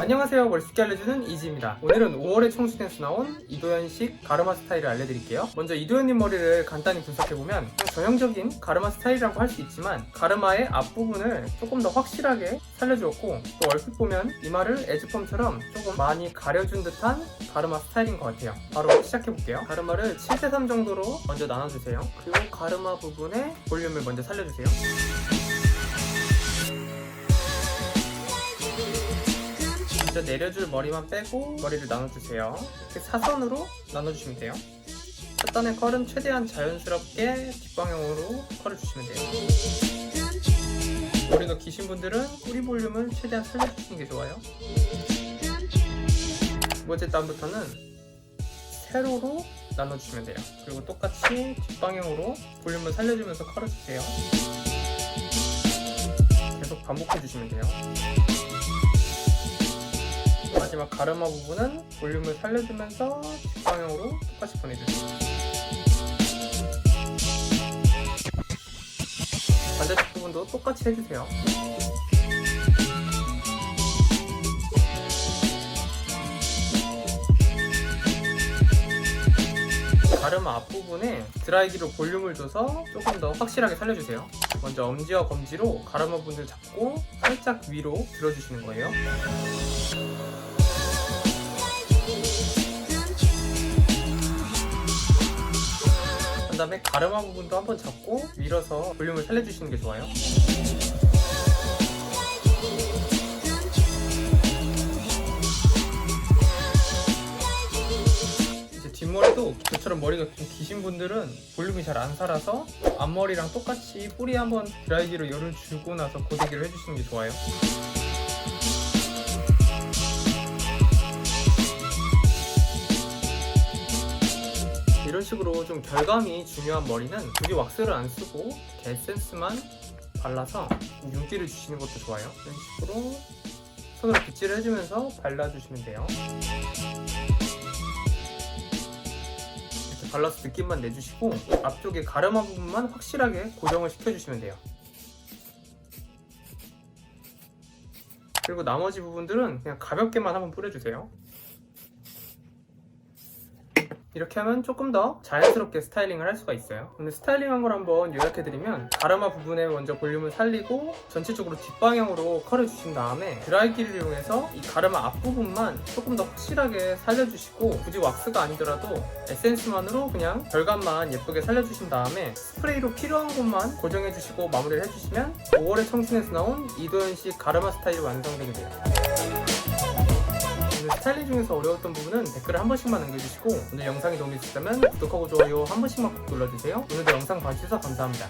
안녕하세요. 쉽게 알려주는 이지입니다. 오늘은 5월에 청소년에서 나온 이도현식 가르마 스타일을 알려드릴게요. 먼저 이도현님 머리를 간단히 분석해보면 전형적인 가르마 스타일이라고 할 수 있지만 가르마의 앞부분을 조금 더 확실하게 살려주었고 또 얼핏 보면 이마를 에즈펌처럼 조금 많이 가려준 듯한 가르마 스타일인 것 같아요. 바로 시작해볼게요. 가르마를 7대3 정도로 먼저 나눠주세요. 그리고 가르마 부분에 볼륨을 먼저 살려주세요 먼저 내려줄 머리만 빼고 머리를 나눠주세요. 이렇게 사선으로 나눠주시면 돼요. 첫 단의 컬은 최대한 자연스럽게 뒷방향으로 컬을 주시면 돼요. 머리가 기신 분들은 뿌리 볼륨을 최대한 살려주시는 게 좋아요. 두 번째 단부터는 세로로 나눠주시면 돼요. 그리고 똑같이 뒷방향으로 볼륨을 살려주면서 컬을 주세요. 계속 반복해 주시면 돼요. 마지막 가르마 부분은 볼륨을 살려주면서 뒷방향으로 똑같이 보내주세요. 반대쪽 부분도 똑같이 해주세요. 가르마 앞부분에 드라이기로 볼륨을 줘서 조금 더 확실하게 살려주세요. 먼저 엄지와 검지로 가르마 부분을 잡고 살짝 위로 들어주시는 거예요. 다음에 가르마 부분도 한번 잡고 밀어서 볼륨을 살려주시는 게 좋아요. 뒷머리도 저처럼 머리가 좀 기신 분들은 볼륨이 잘 안 살아서 앞머리랑 똑같이 뿌리 한번 드라이기로 열을 주고 나서 고데기를 해주시는 게 좋아요. 이런 식으로 좀 결감이 중요한 머리는 굳이 왁스를 안 쓰고 에센스만 발라서 윤기를 주시는 것도 좋아요. 이런 식으로 손으로 빗질을 해주면서 발라주시면 돼요. 이렇게 발라서 느낌만 내주시고 앞쪽에 가르마 부분만 확실하게 고정을 시켜주시면 돼요. 그리고 나머지 부분들은 그냥 가볍게만 한번 뿌려주세요. 이렇게 하면 조금 더 자연스럽게 스타일링을 할 수가 있어요. 근데 스타일링한 걸 한번 요약해드리면 가르마 부분에 먼저 볼륨을 살리고 전체적으로 뒷방향으로 컬을 주신 다음에 드라이기를 이용해서 이 가르마 앞부분만 조금 더 확실하게 살려주시고 굳이 왁스가 아니더라도 에센스만으로 그냥 결감만 예쁘게 살려주신 다음에 스프레이로 필요한 곳만 고정해주시고 마무리를 해주시면 5월에 청춘에서 나온 이도현식 가르마 스타일이 완성되게 돼요. 스타일링 중에서 어려웠던 부분은 댓글을 한 번씩만 남겨주시고 오늘 영상이 도움이 되셨다면 구독하고 좋아요 한 번씩만 꼭 눌러주세요. 오늘도 영상 봐주셔서 감사합니다.